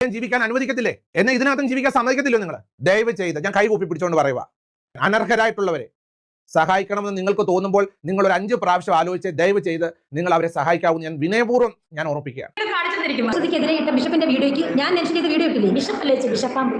ഞാൻ ജീവിക്കാൻ അനുവദിക്കത്തില്ലേ? എന്നെ ഇതിനകത്തും ജീവിക്കാൻ സമ്മതിക്കത്തില്ലോ നിങ്ങൾ ദയവ് ചെയ്ത് ഞാൻ കൈ കൂപ്പി പിടിച്ചുകൊണ്ട് പറയുക അനർഹരായിട്ടുള്ളവരെ സഹായിക്കണമെന്ന് നിങ്ങൾക്ക് തോന്നുമ്പോൾ നിങ്ങൾ ഒരു അഞ്ച് പ്രാവശ്യം ആലോചിച്ച് ദയവ് ചെയ്ത് നിങ്ങൾ അവരെ സഹായിക്കാവുന്ന ഞാൻ വിനയപൂർവം ഞാൻ ഓർപ്പിക്കുകയാണ് മസൂദിക്കെതിരെ ഇട്ട ബിഷപ്പിന്റെ വീഡിയോയ്ക്ക് ഞാൻ മെൻഷൻ ചെയ്ത വീഡിയോ ഇട്ടില്ലേ ബിഷപ്പ് അല്ലേ ബിഷപ്പാമ്പ്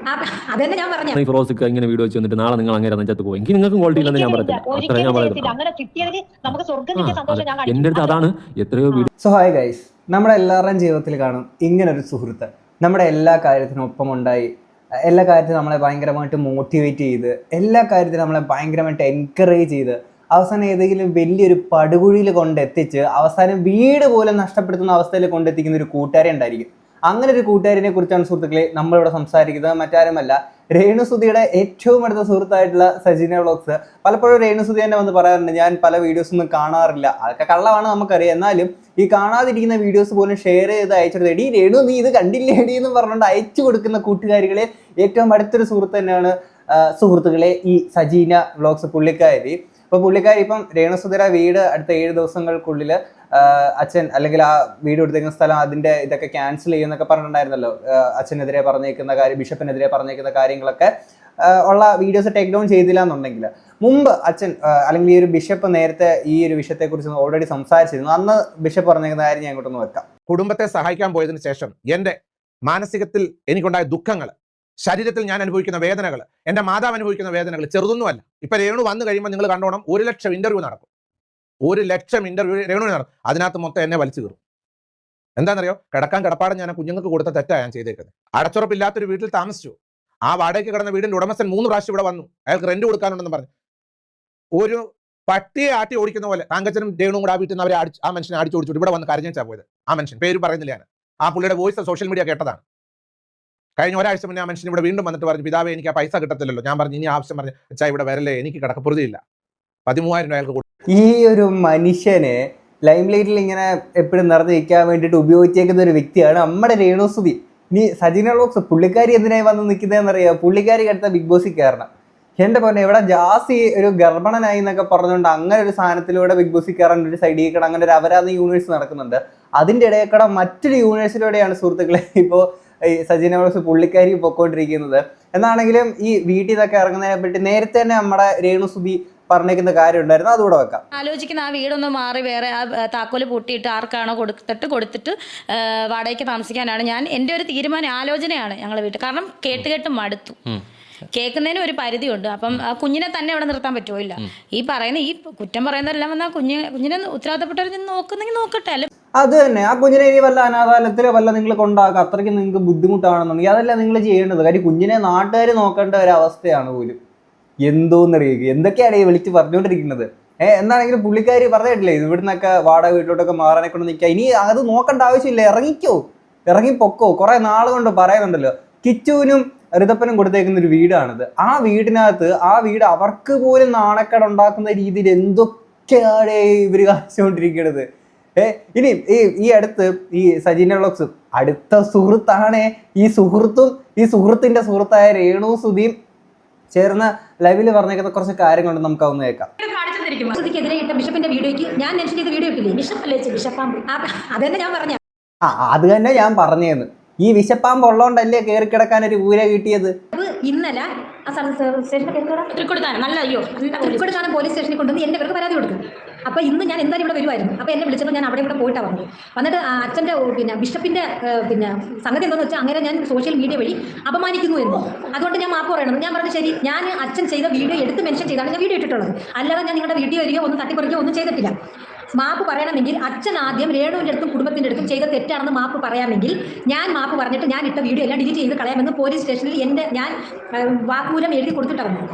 അതന്നെ ഞാൻ പറഞ്ഞു ഈ ഫിറോസിക്ക് ഇങ്ങനെ വീഡിയോ നാളെ നിങ്ങൾ അങ്ങനെ നെഞ്ചത്ത് പോകും. എനിക്ക് നിങ്ങൾക്കും ക്വാളിറ്റി ഇല്ലെന്ന് ഞാൻ പറയത്തില്ല. അത്ര ഞാൻ ചെയ്യത്തില്ല. അങ്ങനെ കിട്ടിയതിന് നമുക്ക് സ്വർഗം സന്തോഷം ഞാൻ അതെ. എന്റെ അടുത്ത് അതാണ് എത്രയോ വീഡിയോ സോ ഹായ് ഗൈസ് നമ്മുടെ എല്ലാവരുടെയും ജീവിതത്തിൽ കാണും ഇങ്ങനൊരു സുഹൃത്ത്. നമ്മുടെ എല്ലാ കാര്യത്തിനും ഒപ്പമുണ്ടായി. എല്ലാ കാര്യത്തിനും നമ്മളെ ഭയങ്കരമായിട്ട് മോട്ടിവേറ്റ് ചെയ്ത് എല്ലാ കാര്യത്തിനും നമ്മളെ ഭയങ്കരമായിട്ട് എൻകറേജ് ചെയ്ത് അവസാനം ഏതെങ്കിലും വലിയൊരു പടുകുഴിയിൽ കൊണ്ടെത്തിച്ച് അവസാനം വീട് പോലും നഷ്ടപ്പെടുത്തുന്ന അവസ്ഥയിൽ കൊണ്ടെത്തിക്കുന്ന ഒരു കൂട്ടുകാരെ ഉണ്ടായിരിക്കും. അങ്ങനെ ഒരു കൂട്ടുകാരിനെ കുറിച്ചാണ് സുഹൃത്തുക്കളെ നമ്മളിവിടെ സംസാരിക്കുന്നത്. മറ്റാരുമല്ല രേണുസുതിയുടെ ഏറ്റവും അടുത്ത സുഹൃത്തായിട്ടുള്ള സജിന വ്ളോഗ്സ്. പലപ്പോഴും രേണുസുതി തന്നെ വന്ന് പറയാറുണ്ട് ഞാൻ പല വീഡിയോസ് ഒന്നും കാണാറില്ല. അതൊക്കെ കള്ളമാണ് നമുക്കറിയാം. എന്നാലും ഈ കാണാതിരിക്കുന്ന വീഡിയോസ് പോലും ഷെയർ ചെയ്ത് അയച്ചെടുത്ത് എടി രേണു നീ ഇത് കണ്ടില്ലേ എടി എന്ന് പറഞ്ഞുകൊണ്ട് അയച്ചു കൊടുക്കുന്ന കൂട്ടുകാരികളെ ഏറ്റവും അടുത്തൊരു സുഹൃത്ത് തന്നെയാണ് സുഹൃത്തുക്കളെ ഈ സജീന വ്ളോഗ്സ് പുള്ളിക്കാരി. അപ്പോൾ പുള്ളിക്കാരി ഇപ്പം രേണുസുധര വീട് അടുത്ത ഏഴ് ദിവസങ്ങൾക്കുള്ളിൽ അച്ഛൻ അല്ലെങ്കിൽ ആ വീട് എടുത്തേക്കുന്ന സ്ഥലം അതിന്റെ ഇതൊക്കെ ക്യാൻസൽ ചെയ്യുന്നൊക്കെ പറഞ്ഞിട്ടുണ്ടായിരുന്നല്ലോ. അച്ഛനെതിരെ പറഞ്ഞേക്കുന്ന കാര്യം ബിഷപ്പിനെതിരെ പറഞ്ഞേക്കുന്ന കാര്യങ്ങളൊക്കെ ഉള്ള വീഡിയോസ് ടേക്ക് ഡൗൺ ചെയ്തില്ല എന്നുണ്ടെങ്കിൽ മുമ്പ് അച്ഛൻ അല്ലെങ്കിൽ ഈ ഒരു ബിഷപ്പ് നേരത്തെ ഈ ഒരു വിഷയത്തെക്കുറിച്ച് ഓൾറെഡി സംസാരിച്ചിരുന്നു. അന്ന് ബിഷപ്പ് പറഞ്ഞേക്കുന്ന കാര്യം ഞാൻ ഇങ്ങോട്ടൊന്ന് വെക്കാം. കുടുംബത്തെ സഹായിക്കാൻ പോയതിനു ശേഷം എന്റെ മാനസികത്തിൽ എനിക്കുണ്ടായ ദുഃഖങ്ങൾ ശരീരത്തിൽ ഞാൻ അനുഭവിക്കുന്ന വേദനകൾ എന്റെ മാതാവ് അനുഭവിക്കുന്ന വേദനകൾ ചെറുതൊന്നുമല്ല. ഇപ്പൊ രേണു വന്നു കഴിയുമ്പോൾ നിങ്ങൾ കണ്ടോണം ഒരു ലക്ഷം ഇന്റർവ്യൂ നടക്കും. ഒരു ലക്ഷം ഇന്റർവ്യൂ രേണു നടക്കും. അതിനകത്ത് മൊത്തം എന്നെ വലിച്ചു കീറും. എന്താണെന്നറിയോ? കിടക്കാൻ കിടപ്പാടം ഞാൻ കുഞ്ഞുങ്ങൾക്ക് കൊടുത്ത തെറ്റാണ് ഞാൻ ചെയ്തേക്കുന്നത്. അടച്ചുറപ്പില്ലാത്തൊരു വീട്ടിൽ താമസിച്ചു. ആ വാടകയ്ക്ക് കിടന്ന വീടിന്റെ ഉടമസ്ഥൻ മൂന്ന് പ്രാവശ്യം ഇവിടെ വന്നു. അയാൾക്ക് റെന്റ് കൊടുക്കാനുണ്ടെന്ന് പറഞ്ഞു. ഒരു പട്ടിയെ ആട്ടി ഓടിക്കുന്ന പോലെ താങ്കച്ചനും രേണുവും കൂടെ ആ വീട്ടിൽ നിന്ന് അവരെ അടിച്ച് ആ മനുഷ്യനെ അടിച്ചു ഇവിടെ വന്ന് കരഞ്ഞാൽ പോയത്. ആ മനുഷ്യൻ. പേര് പറയുന്നില്ല ഞാൻ. ആ പുള്ളിയുടെ വോയിസ് സോഷ്യൽ മീഡിയ കേട്ടതാണ്. കഴിഞ്ഞ ഒരാഴ്ച മുന്നേ ആ മനുഷ്യൻ ഇവിടെ വീണ്ടും വന്നിട്ട് പറഞ്ഞു പിതാവേ എനിക്ക് ആ പൈസ കിട്ടത്തില്ലല്ലോ. ഞാൻ പറഞ്ഞു ഇനി ആവശ്യം പറഞ്ഞു അച്ഛാ ഇവിടെ വരല്ലേ എനിക്ക് കിടക്കപ്പുറതിയില്ല. പതിമൂവായിരം അയാൾക്ക് കൊടുത്തു. ഈ ഒരു മനുഷ്യനെ ലൈം ലൈറ്റിൽ ഇങ്ങനെ എപ്പോഴും നിറഞ്ഞു നിൽക്കാൻ വേണ്ടിയിട്ട് ഉപയോഗിച്ചേക്കുന്ന ഒരു വ്യക്തിയാണ് നമ്മുടെ രേണുസുതി ഇനി സജിന ലോക്സ് പുള്ളിക്കാരി എന്തിനായി വന്ന് നിൽക്കുന്നതെന്നറിയാം? പുള്ളിക്കാരി അടുത്ത ബിഗ് ബോസിൽ കയറണം. എന്റെ പോലെ ഇവിടെ ജാസി ഒരു ഗർഭണനായി എന്നൊക്കെ പറഞ്ഞുകൊണ്ട് അങ്ങനെ ഒരു സാധനത്തിലൂടെ ബിഗ് ബോസിൽ കയറാൻ ഒരു സൈഡിൽ കൂടെ അങ്ങനെ ഒരു അപരാധ യൂണിവേഴ്സ് നടക്കുന്നുണ്ട്. അതിന്റെ ഇടയിൽ മറ്റൊരു യൂണിവേഴ്സിലൂടെയാണ് സുഹൃത്തുക്കളെ ഇപ്പോൾ ഈ സജീന ലോക്സ് പുള്ളിക്കാരി പൊക്കോണ്ടിരിക്കുന്നത്. എന്നാണെങ്കിലും ഈ വീട്ടിൽ ഇതൊക്കെ ഇറങ്ങുന്നതിനെ പറ്റി നേരത്തെ തന്നെ നമ്മുടെ രേണു സുബി പറഞ്ഞേക്കുന്ന കാര്യം ഉണ്ടായിരുന്നു. അതുകൂടെ വെക്കാം. ആലോചിക്കുന്ന ആ വീടൊന്ന് മാറി വേറെ ആ താക്കോൽ പൂട്ടിയിട്ട് ആർക്കാണോ കൊടുത്തിട്ട് കൊടുത്തിട്ട് വാടകയ്ക്ക് താമസിക്കാനാണ് ഞാൻ എന്റെ ഒരു തീരുമാനം ആലോചനയാണ് ഞങ്ങളെ വീട്ടിൽ. കാരണം കേട്ട് കേട്ട് മടുത്തു. കേൾക്കുന്നതിന് ഒരു പരിധിയുണ്ട്. അപ്പം ആ കുഞ്ഞിനെ തന്നെ അവിടെ നിർത്താൻ പറ്റുമോ ഇല്ല? ഈ പറയുന്ന ഈ കുറ്റം പറയുന്നതെല്ലാം വന്നാൽ കുഞ്ഞ് കുഞ്ഞിനെ ഉത്തരവാദിത്തപ്പെട്ടവർ നോക്കുന്നെങ്കിൽ നോക്കട്ടെ. അല്ല അത് തന്നെ. ആ കുഞ്ഞിനെ ഇനി വല്ല അനാഥാലയത്തിൽ വല്ല നിങ്ങൾ കൊണ്ടാക്കുക അത്രയ്ക്ക് നിങ്ങൾക്ക് ബുദ്ധിമുട്ടാണെന്നുണ്ടെങ്കിൽ അതല്ല നിങ്ങൾ ചെയ്യേണ്ടത്. കാര്യം കുഞ്ഞിനെ നാട്ടുകാർ നോക്കേണ്ട ഒരു അവസ്ഥയാണ് പോലും. എന്തോന്നറിയുക എന്തൊക്കെയാണ് ഈ വിളിച്ച് പറഞ്ഞുകൊണ്ടിരിക്കുന്നത്? ഏഹ് എന്നാണെങ്കിലും പുള്ളിക്കാരി പറഞ്ഞിട്ടില്ലേ ഇവിടുന്നൊക്കെ വാടക വീട്ടിലോട്ടൊക്കെ മാറാനെ കൊണ്ട് നിൽക്കുക ഇനി അത് നോക്കേണ്ട ആവശ്യമില്ല. ഇറങ്ങിക്കോ. ഇറങ്ങി പൊക്കോ കുറെ നാൾ കൊണ്ട് പറയുന്നുണ്ടല്ലോ. കിച്ചുവിനും ഋതപ്പനും കൊടുത്തേക്കുന്ന ഒരു വീടാണിത്. ആ വീടിനകത്ത് ആ വീട് അവർക്ക് പോലും നാണക്കേട് ഉണ്ടാക്കുന്ന രീതിയിൽ എന്തൊക്കെയാണ് ഇവർ കാണിച്ചുകൊണ്ടിരിക്കുന്നത് ഏ ഇനി ഈ ഈ അടുത്ത് ഈ സജീന വ്ളോഗ്സ് അടുത്ത സുഹൃത്താണ് ഈ സുഹൃത്തും ഈ സുഹൃത്തിന്റെ സുഹൃത്തായ രേണു സുധീം ചേർന്ന ലൈവിൽ പറഞ്ഞേക്കുന്ന കുറച്ച് കാര്യങ്ങളുണ്ട് നമുക്ക് അതൊന്ന് കേൾക്കാം ഇട്ട ബിഷപ്പിന്റെ വീഡിയോയ്ക്ക് ഞാൻ മെൻഷൻ ചെയ്ത വീഡിയോ ഇട്ടില്ലേ? ബിഷപ്പ് അല്ലേ ബിഷപ്പാമ്പ് അതന്നെ ഞാൻ പറഞ്ഞു. ആ അത് തന്നെ ഞാൻ പറഞ്ഞേന്ന്. ഈ വിശപ്പാമ്പ് ഉള്ളതുകൊണ്ടല്ലേ കയറി കിടക്കാൻ ഒരു ഊര കിട്ടിയത്? ഇന്നലെ നല്ല അയ്യോ തൃക്കൊടുത്താനം പോലീസ് സ്റ്റേഷനിൽ കൊണ്ടുവന്ന് എന്റെ പേർക്ക് പരാതി കൊടുക്കും അപ്പോൾ ഇന്ന് ഞാൻ എന്തായാലും ഇവിടെ വരുമായിരുന്നു അപ്പോൾ എന്നെ വിളിച്ചപ്പോൾ ഞാൻ അവിടെ ഇവിടെ പോയിട്ടാണ് വന്നത്. വന്നിട്ട് അച്ഛന്റെ പിന്നെ ബിഷപ്പിന്റെ പിന്നെ സംഗതി എന്താണെന്ന് വെച്ചാൽ അങ്ങനെ ഞാൻ സോഷ്യൽ മീഡിയ വഴി അപമാനിക്കുന്നു എന്ന്. അതുകൊണ്ട് ഞാൻ മാപ്പ് പറയണം. ഞാൻ പറഞ്ഞു ശരി ഞാൻ അച്ഛൻ ചെയ്ത വീഡിയോ എടുത്ത് മെൻഷൻ ചെയ്താണ് ഞാൻ വീഡിയോ ഇട്ടിട്ടുള്ളത്. അല്ലാതെ ഞാൻ നിങ്ങളുടെ വീഡിയോ വരികയോ ഒന്നും തട്ടിപ്പറിക്കുകയോ ഒന്നും ചെയ്തിട്ടില്ല. മാപ്പ് പറയണമെങ്കിൽ അച്ഛൻ ആദ്യം രേണുവിന്റെ അടുത്തും കുടുംബത്തിന്റെ അടുത്തും ചെയ്ത തെറ്റാണെന്ന് മാപ്പ് പറയാമെങ്കിൽ ഞാൻ മാപ്പ് പറഞ്ഞിട്ട് ഞാൻ ഇട്ട വീഡിയോ എല്ലാം ഡിലീറ്റ് ചെയ്ത് കളയാമെന്ന് പോലീസ് സ്റ്റേഷനിൽ എന്റെ ഞാൻ വാക്കുമൂലം വാക്മൂലം എഴുതി കൊടുത്തിട്ടാണ്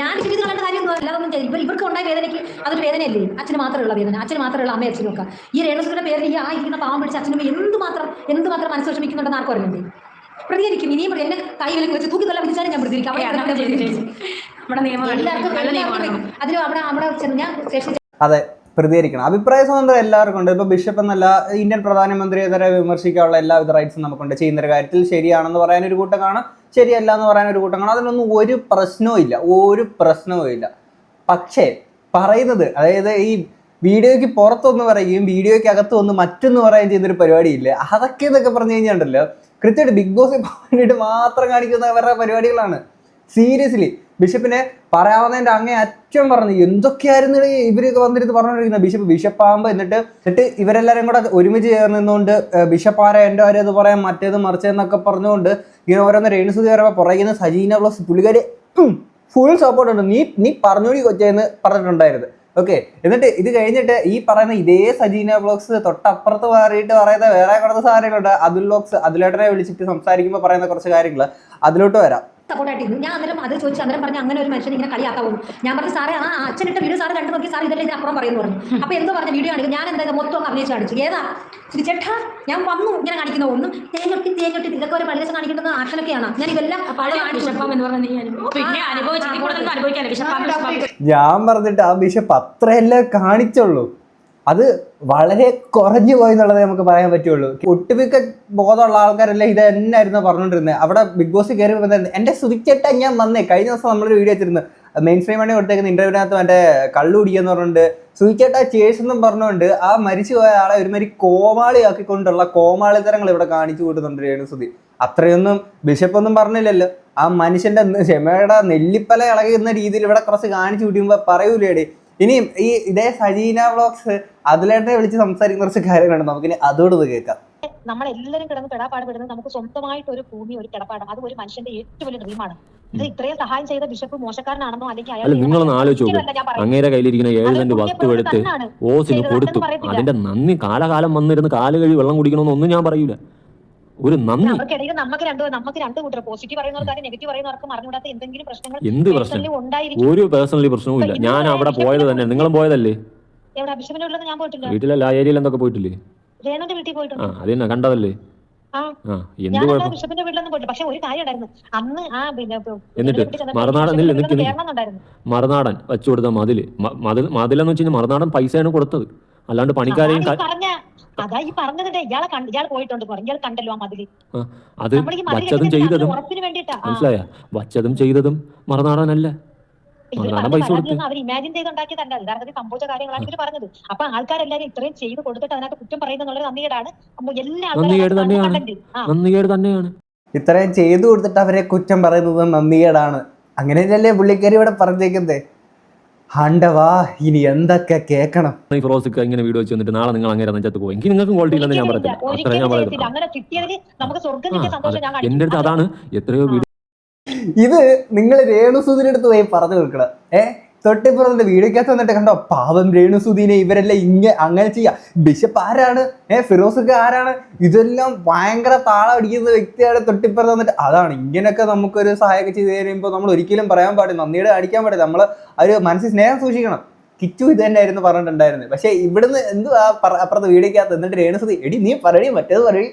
ഞാൻ ചെയ്ത് കളയേണ്ട കാര്യമൊന്നും അല്ലാതൊന്നും ചെയ്തു ഇവർ ഇവർക്ക് ഉണ്ടായ വേദനയ്ക്ക് അതൊരു വേദനയല്ലേ? അച്ഛന് മാത്രമുള്ള വേദന അച്ഛന് മാത്രമുള്ള അമ്മയും അച്ഛനും ഒക്കെ. ഈ രേണുസുരുടെ പേരിൽ ഈ ആ ഇരിക്കുന്ന പാവം പിടിച്ച അച്ഛനും എന്ത് മാത്രം എന്ത് മാത്രം മനസ്സ് വിഷമിക്കുന്നുണ്ടെന്ന് ആർക്കും അറിയുന്നത് പ്രതികരിക്കും. ഇനിയും എന്നെ കൈ വിലക്ക് വെച്ച് തൂക്കി തല്ല വിളിച്ചാലും ഞാൻ പ്രതികരിക്കാം. എല്ലാവർക്കും അതിലും അവിടെ അവിടെ ചെന്ന് ഞാൻ അതെ. പ്രതികരിക്കണം. അഭിപ്രായ സ്വാതന്ത്ര്യം എല്ലാവർക്കും ഉണ്ട്. ഇപ്പൊ ബിഷപ്പ് എന്നല്ല ഇന്ത്യൻ പ്രധാനമന്ത്രിയെ തന്നെ വിമർശിക്കാനുള്ള എല്ലാവിധ റൈറ്റ്സും നമുക്കുണ്ട്. ചെയ്യുന്ന കാര്യത്തിൽ ശരിയാണെന്ന് പറയാൻ ഒരു കൂട്ടം കാണാം ശരിയല്ല എന്ന് പറയാൻ ഒരു കൂട്ടം കാണാം അതിനൊന്നും ഒരു പ്രശ്നവും ഇല്ല. ഒരു പ്രശ്നവും ഇല്ല. പക്ഷേ പറയുന്നത് അതായത് ഈ വീഡിയോയ്ക്ക് പുറത്തൊന്ന് പറയുകയും വീഡിയോയ്ക്ക് അകത്ത് ഒന്ന് മറ്റൊന്ന് പറയുകയും ചെയ്യുന്നൊരു പരിപാടിയില്ലേ? അതൊക്കെ എന്നൊക്കെ പറഞ്ഞു കഴിഞ്ഞാണ്ടല്ലോ കൃത്യമായിട്ട് ബിഗ് ബോസ് വേണ്ടിയിട്ട് മാത്രം കാണിക്കുന്ന അവരുടെ പരിപാടികളാണ്. സീരിയസ്ലി ബിഷപ്പിനെ പറയാവുന്നതിന്റെ അങ്ങേ അറ്റം പറഞ്ഞു എന്തൊക്കെയായിരുന്നു ഇവരൊക്കെ വന്നിരുന്ന് പറഞ്ഞുകൊണ്ടിരിക്കുന്നത് ബിഷപ്പ് ബിഷപ്പാകുമ്പോൾ എന്നിട്ട് എന്നിട്ട് ഇവരെല്ലാരും കൂടെ ഒരുമിച്ച് ചേർന്ന് നിന്നുകൊണ്ട് ബിഷപ്പ് ആരാ എന്റെ ആരും അത് പറയാം മറ്റേത് മറിച്ചതെന്നൊക്കെ പറഞ്ഞുകൊണ്ട് ഇങ്ങനെ ഓരോന്ന് രേണുസുതി പറയുമ്പോൾ പുറകുന്ന സജീന പ്ലസ് പുള്ളിക്കാരി ഫുൾ സപ്പോർട്ട് ഉണ്ട്. നീ നീ പറഞ്ഞോടി കൊച്ചേന്ന് പറഞ്ഞിട്ടുണ്ടായിരുന്നു. ഓക്കെ എന്നിട്ട് ഇത് കഴിഞ്ഞിട്ട് ഈ പറയുന്ന ഇതേ സജീന ബ്ലോഗ്സ് തൊട്ടപ്പുറത്ത് മാറിയിട്ട് പറയുന്ന വേറെ കുറച്ച് സാധനങ്ങളുണ്ട്. അതുൽ ബ്ലോഗ്സ് അതിലേട്ടനെ വിളിച്ചിട്ട് സംസാരിക്കുമ്പോൾ പറയുന്ന കുറച്ച് കാര്യങ്ങൾ അതിലോട്ട് വരാം. സപ്പോർട്ടായിട്ടിരുന്നു. ഞാൻ അന്നേരം അത് ചോദിച്ചു അന്നേരം പറഞ്ഞു അങ്ങനെ ഒരു മനുഷ്യൻ ഇങ്ങനെ കളിയാക്കാവൂ ഞാൻ പറഞ്ഞു സാറേ ആ അച്ഛനിട്ട വീഡിയോ സാറ് കണ്ടു നോക്കി സാർ ഇതെല്ലാം ഇതിനപ്പുറം പറയുന്നു പറഞ്ഞു. അപ്പോൾ എന്തോ പറഞ്ഞ വീഡിയോ ആണെങ്കിൽ ഞാൻ എന്താ മൊത്തം അങ്ങ് അഭിനയിച്ച് കാണിച്ചു. ഏതാ? ശ്രീ ചേട്ടാ ഞാൻ വന്നു ഇങ്ങനെ കാണിക്കുന്ന ഒന്നും. തേഞ്ഞൊട്ടി തേഞ്ഞൊട്ടി ഇതൊക്കെ ഒരു പള്ളിവശം കാണിക്കുന്ന ആക്ഷനൊക്കെയാണ് ഞാൻ ഇതെല്ലാം ഞാൻ പറഞ്ഞിട്ട് ആ ബിഷപ്പ് അത്രയല്ലേ കാണിച്ചുള്ളൂ. അത് വളരെ കുറഞ്ഞു പോയി എന്നുള്ളത് നമുക്ക് പറയാൻ പറ്റുള്ളൂ. ഒട്ടുമിക്ക ബോധമുള്ള ആൾക്കാരെല്ലാം ഇത് തന്നെയായിരുന്നു പറഞ്ഞുകൊണ്ടിരുന്നത്. അവിടെ ബിഗ് ബോസ് കയറി വന്നത് എന്റെ സുതിച്ചേട്ട ഞാൻ വന്നേ. കഴിഞ്ഞ ദിവസം നമ്മളൊരു വീഡിയോ വെച്ചിരുന്നു. മെയിൻ സ്ട്രീം വേണ്ടി കൊടുത്തേക്കുന്ന ഇന്റർവ്യൂവിനകത്ത് മറ്റേ കള്ളു കുടിയെന്ന് പറഞ്ഞുകൊണ്ട് സുതിച്ചേട്ട ചേസ് എന്നും പറഞ്ഞുകൊണ്ട് ആ മരിച്ചു പോയ ആളെ ഒരുമാതിരി കോമാളിയാക്കിക്കൊണ്ടുള്ള കോമാളിത്തരങ്ങൾ ഇവിടെ കാണിച്ചു കൂട്ടുന്നുണ്ട് രേണുസുതി അത്രയൊന്നും ബിഷപ്പ് ഒന്നും പറഞ്ഞില്ലല്ലോ. ആ മനുഷ്യന്റെ ന- ക്ഷമയുടെ നെല്ലിപ്പല ഇളകുന്ന രീതിയിൽ ഇവിടെ കുറച്ച് കാണിച്ചു കൂട്ടിയുമ്പോ പറയൂലേടി. ഇനിയും ഈ ഇതേ സജീന വ്ളോഗ്സ് അതിലേട്ടെ വിളിച്ച് സംസാരിക്കുന്ന കുറച്ച് കാര്യങ്ങളുണ്ട്. നമുക്കിനി അതോട് ഇത് കേൾക്കാം. നമ്മളെല്ലാരും കിടന്ന് കിടപ്പാട് പെടുന്നത് നമുക്ക് സ്വന്തമായിട്ട് ഒരു ഭൂമി ഒരു കിടപ്പാട്. അത് ഒരു മനുഷ്യന്റെ ഏറ്റവും വലിയ ഡ്രീമാണ് ഇത് ഇത്രയും സഹായം ചെയ്ത ബിഷപ്പ് മോശക്കാരനാണെന്നോ അല്ലെങ്കിൽ അയാൾ നിങ്ങളൊന്ന് ആലോചിച്ച്. അങ്ങേരെ കയ്യിലിരിക്കുന്ന ഏഴ് സെന്റ് വസ്തു എടുത്ത് ഓസിന് കൊടുത്തു. അതിന്റെ നന്ദി കാലകാലം വന്നിരുന്ന് കാലുകഴി വെള്ളം കുടിക്കണമെന്നൊന്നും ഞാൻ പറയൂല. ഒരു നന്ദി. അവർക്കിടയിൽ നമുക്ക് രണ്ട് നമുക്ക് രണ്ട് കൂട്ടർ. പോസിറ്റീവ് പറയുന്നവർക്കാരും നെഗറ്റീവ് പറയുന്നവർക്കും അറിഞ്ഞുകൂടാത്ത എന്തെങ്കിലും പ്രശ്നങ്ങൾ എന്ത് പ്രശ്നം? ഒരു പേഴ്സണലി പ്രശ്നവും ഇല്ല. ഞാൻ അവിടെ പോയത് തന്നെ. നിങ്ങളും പോയതല്ലേ? എവിടെ? വീട്ടിലൊന്നും ഞാൻ പോയിട്ടില്ല. വീട്ടിലല്ല ആ ഏരിയയിൽ എന്തൊക്കെ പോയിട്ടില്ലേ? രേണുന്റെ വീട്ടിൽ പോയിട്ടുണ്ട്. ആ തന്നെ കണ്ടതല്ലേ? എന്നിട്ട് മറുനാടൻ. മറുനാടൻ വെച്ചു കൊടുത്ത മതിൽ. മതിൽ മതിലെന്ന് വെച്ച് കഴിഞ്ഞാൽ മറുനാടൻ പൈസയാണ് കൊടുത്തത്. അല്ലാണ്ട് പണിക്കാരെയും അതാ ഈ പറഞ്ഞ പറഞ്ഞതിന്റെ ഇയാളെ കണ്ട് ഇയാൾ പോയിട്ടുണ്ട് പറഞ്ഞു ഇയാൾ കണ്ടല്ലോ ആ മതിൽ. അത് വച്ചതും ചെയ്തതും. ഉറപ്പിന് വേണ്ടിയിട്ടാ ആ. മനസ്സിലായ? വച്ചതും ചെയ്തതും മറുനാടനല്ല. അവർ ഇമാജിൻ ചെയ്തുണ്ടാക്കിയതല്ല യഥാർത്ഥത്തിൽ സംഭവിച്ച കാര്യങ്ങളാണ് ഇവർ പറഞ്ഞത്. അപ്പൊ ആൾക്കാരെല്ലാരും ഇത്രയും ചെയ്ത് കൊടുത്തിട്ട് അതിനകത്ത് കുറ്റം പറയുന്നുള്ള നന്ദികേടാണ്. അപ്പൊ എല്ലാ ആൾക്കാരും. തന്നെയാണ്. ഇത്രയും ചെയ്തു കൊടുത്തിട്ട് അവരെ കുറ്റം പറയുന്നത് നന്ദികേടാണ്. അങ്ങനെയല്ലേ പുള്ളിക്കാരി ഇവിടെ പറഞ്ഞേക്കുന്നേ? ഹണ്ടവാ ഇനി എന്തൊക്കെ കേക്കണം? ഫിറോസിക്ക് ഇങ്ങനെ വീഡിയോ വെച്ച് വന്നിട്ട് നാളെ നിങ്ങൾ അങ്ങനെ നെഞ്ചത്ത് പോകും. എനിക്ക് നിങ്ങൾക്ക് ക്വാളിറ്റി ഇല്ലെന്ന് ഞാൻ പറയത്തില്ല. അത്ര ഞാൻ. പറയുന്നത് എന്റെ അടുത്ത് അതാണ് എത്രയോ വീഡിയോ ഇത് നിങ്ങൾ രേണു അടുത്ത് പോയി പറഞ്ഞു കൊടുക്കണം. ഏ? തൊട്ടിപ്പുറത്തിന്റെ വീടിക്കകത്ത് വന്നിട്ട് കണ്ടോ? പാവം രേണു സുധീനെ ഇവരെല്ലാം ഇങ്ങനെ അങ്ങനെ ചെയ്യാം. ബിഷപ്പ് ആരാണ്? ഏ ഫിറോസൊക്കെ ആരാണ്? ഇതെല്ലാം ഭയങ്കര താളം അടിക്കുന്ന വ്യക്തിയാണ് തൊട്ടിപ്പുറത്ത് വന്നിട്ട്. അതാണ് ഇങ്ങനെയൊക്കെ നമുക്കൊരു സഹായമൊക്കെ ചെയ്ത് കഴിയുമ്പോൾ നമ്മൾ ഒരിക്കലും പറയാൻ പാടില്ല. നന്ദിയുടെ അടിക്കാൻ പാടില്ല. നമ്മൾ ഒരു മനസ്സിൽ സ്നേഹം സൂക്ഷിക്കണം. കിച്ചു ഇത് തന്നെയായിരുന്നു പറഞ്ഞിട്ടുണ്ടായിരുന്നത്. പക്ഷെ ഇവിടുന്ന് എന്തുവാ അപ്പുറത്തെ വീടിക്കകത്ത്? എന്നിട്ട് രേണുസുതി എടി നീ പറയും മറ്റേത് പറയടി.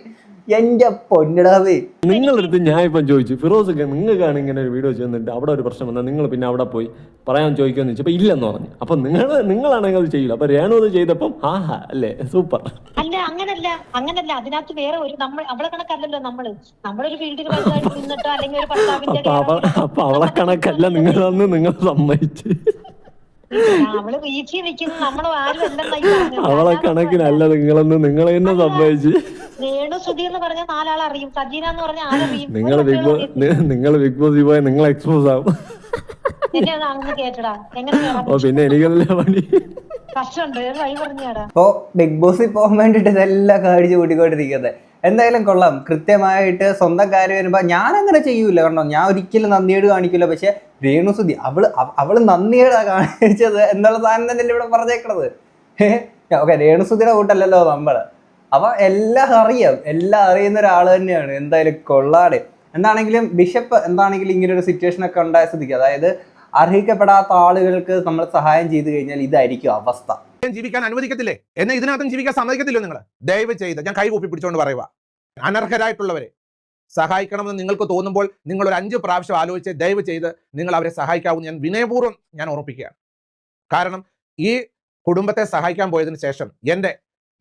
എന്റെ പൊന്നിടാവേ. നിങ്ങളടുത്ത് ഞാൻ ഇപ്പം ചോദിച്ചു ഫിറോസ് നിങ്ങൾക്കാണ് ഇങ്ങനെ ഒരു വീഡിയോ ചെയ്യുന്നുണ്ട് അവിടെ ഒരു പ്രശ്നം വന്നാൽ നിങ്ങൾ പിന്നെ അവിടെ പോയി പറയാൻ ചോദിക്കുമെന്ന് വെച്ചപ്പോ ഇല്ലെന്ന് പറഞ്ഞു. അപ്പൊ നിങ്ങൾ നിങ്ങളാണെങ്കിൽ അത് ചെയ്യില്ല. അപ്പൊ രേണു അത് ചെയ്തപ്പം ആഹാ ഹാ അല്ലേ? സൂപ്പർ. അല്ല അങ്ങനല്ല അങ്ങനല്ല. അതിനകത്ത് വേറെ ഒരു നമ്മൾ അവളെ കണക്കല്ലല്ലോ നമ്മൾ. നമ്മളൊരു ഫീൽഡിൽ നിന്നിട്ടോ അല്ലെങ്കിൽ ഒരു ഭർത്താവിന്റെ അപ്പൊ അവളെ കണക്കല്ല നിങ്ങൾ അന്ന് നിങ്ങൾ സമ്മതിച്ച്. അവൾ വീട്ടിൽ നിൽക്കുന്ന നമ്മൾ ആരും അല്ലെന്നാ ഈ അവളെ കണക്കിനല്ല നിങ്ങളെന്ന് നിങ്ങൾ സംഭവിച്ചു. എന്ന് പറഞ്ഞ നാലാൾ അറിയും. സജീന എന്ന് പറഞ്ഞ ആരറിയും നിങ്ങൾ ബിഗ് ബോസ് നിങ്ങൾ ബിഗ് ബോസ് പോയ നിങ്ങൾ എക്സ്പോസ് ആവും. പിന്നെ എനിക്കല്ല പണി. ഓ ബിഗ് ബോസിൽ പോകാൻ വേണ്ടിട്ട് ഇതെല്ലാം കാണിച്ചു കൂട്ടിക്കൊണ്ടിരിക്കുന്നത് എന്തായാലും കൊള്ളാം. കൃത്യമായിട്ട് സ്വന്തം കാര്യം വരുമ്പോൾ ഞാൻ അങ്ങനെ ചെയ്യൂല. കണ്ടോ? ഞാൻ ഒരിക്കലും നന്ദിയേട് കാണിക്കില്ല പക്ഷെ രേണുസുതി അവൾ അവ- അവൾ നന്ദിയേടാ കാണിച്ചത് എന്നുള്ള സാധനം തന്നെ ഇവിടെ പറഞ്ഞേക്കണത്? ഓക്കെ രേണുസുതിയുടെ കൂട്ടല്ലല്ലോ നമ്മൾ. അപ്പൊ എല്ലാം അറിയാം. എല്ലാം അറിയുന്ന ഒരാൾ തന്നെയാണ്. എന്തായാലും കൊള്ളാട്. എന്താണെങ്കിലും ബിഷപ്പ് എന്താണെങ്കിലും ഇങ്ങനെ ഒരു സിറ്റുവേഷൻ ഒക്കെ ഉണ്ടായ സ്ഥിതിക്ക് അതായത് അർഹിക്കപ്പെടാത്ത ആളുകൾക്ക് നമ്മൾ സഹായം ചെയ്തു കഴിഞ്ഞാൽ ഇതായിരിക്കും അവസ്ഥ. ജീവിക്കാൻ അനുവദിക്കത്തില്ലേ? എന്നെ ഇതിനകത്തും ജീവിക്കാൻ സമ്മതിക്കത്തില്ലോ നിങ്ങൾ ദയവ് ചെയ്ത് ഞാൻ കൈ കൂപ്പി പിടിച്ചുകൊണ്ട് പറയുക അനർഹരായിട്ടുള്ളവരെ സഹായിക്കണമെന്ന് നിങ്ങൾക്ക് തോന്നുമ്പോൾ നിങ്ങൾ ഒരു അഞ്ച് പ്രാവശ്യം ആലോചിച്ച് ദയവ് ചെയ്ത് നിങ്ങൾ അവരെ സഹായിക്കാവുന്ന ഞാൻ വിനയപൂർവം ഞാൻ ഓർമ്മിപ്പിക്കുകയാണ് കാരണം ഈ കുടുംബത്തെ സഹായിക്കാൻ പോയതിനു ശേഷം എന്റെ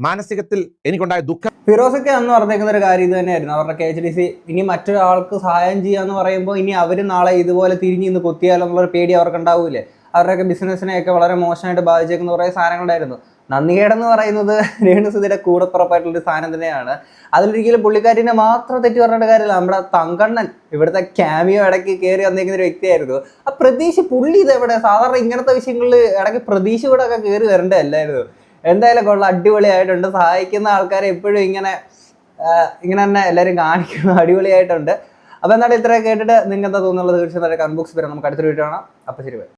മാനസികത്തിൽ എനിക്കുണ്ടായ ദുഃഖം ഫിറോസൊക്കെ അന്ന് പറഞ്ഞേക്കുന്ന ഒരു കാര്യം ഇത് തന്നെയായിരുന്നു. അവരുടെ കെ എച്ച് ഡി സി ഇനി മറ്റൊരാൾക്ക് സഹായം ചെയ്യാന്ന് പറയുമ്പോൾ ഇനി അവർ നാളെ ഇതുപോലെ തിരിഞ്ഞ് ഇന്ന് കൊത്തിയാലോ എന്നുള്ളൊരു പേടി അവർക്ക് ഉണ്ടാവൂലേ അവരുടെയൊക്കെ ബിസിനസ്സിനെയൊക്കെ വളരെ മോശമായിട്ട് ബാധിച്ചേക്കുന്ന കുറേ സാധനങ്ങളുണ്ടായിരുന്നു. നന്ദികേടെന്ന് പറയുന്നത് രേണുസുതിയുടെ കൂടപ്പുറപ്പായിട്ടുള്ളൊരു സാധനം തന്നെയാണ്. അതിലൊരിക്കലും പുള്ളിക്കാരിനെ മാത്രം തെറ്റി പറഞ്ഞിട്ട് കാര്യമില്ല. നമ്മുടെ തങ്കണ്ണൻ ഇവിടുത്തെ ക്യാമിയോ ഇടയ്ക്ക് കയറി വന്നിരിക്കുന്ന ഒരു വ്യക്തിയായിരുന്നു. ആ പ്രതീക്ഷ പുള്ളി ഇതെവിടെ സാധാരണ ഇങ്ങനത്തെ വിഷയങ്ങളിൽ ഇടയ്ക്ക് പ്രതീക്ഷ കൂടെ ഒക്കെ കയറി വരേണ്ടതല്ലായിരുന്നു. എന്തായാലും കൊള്ളാം അടിപൊളിയായിട്ടുണ്ട്. സഹായിക്കുന്ന ആൾക്കാരെ എപ്പോഴും ഇങ്ങനെ ഇങ്ങനെ തന്നെ എല്ലാവരും കാണിക്കുന്നു അടിപൊളിയായിട്ടുണ്ട്. അപ്പോൾ എന്താണ് ഇത്രയൊക്കെ കേട്ടിട്ട് നിങ്ങൾ എന്താ തോന്നുന്നുള്ളത്? തീർച്ചയായും കമന്റ് ബോക്സിൽ വരാം നമുക്ക് അടുത്തൊരു വീഡിയോ കാണാം. അപ്പോൾ ശരി.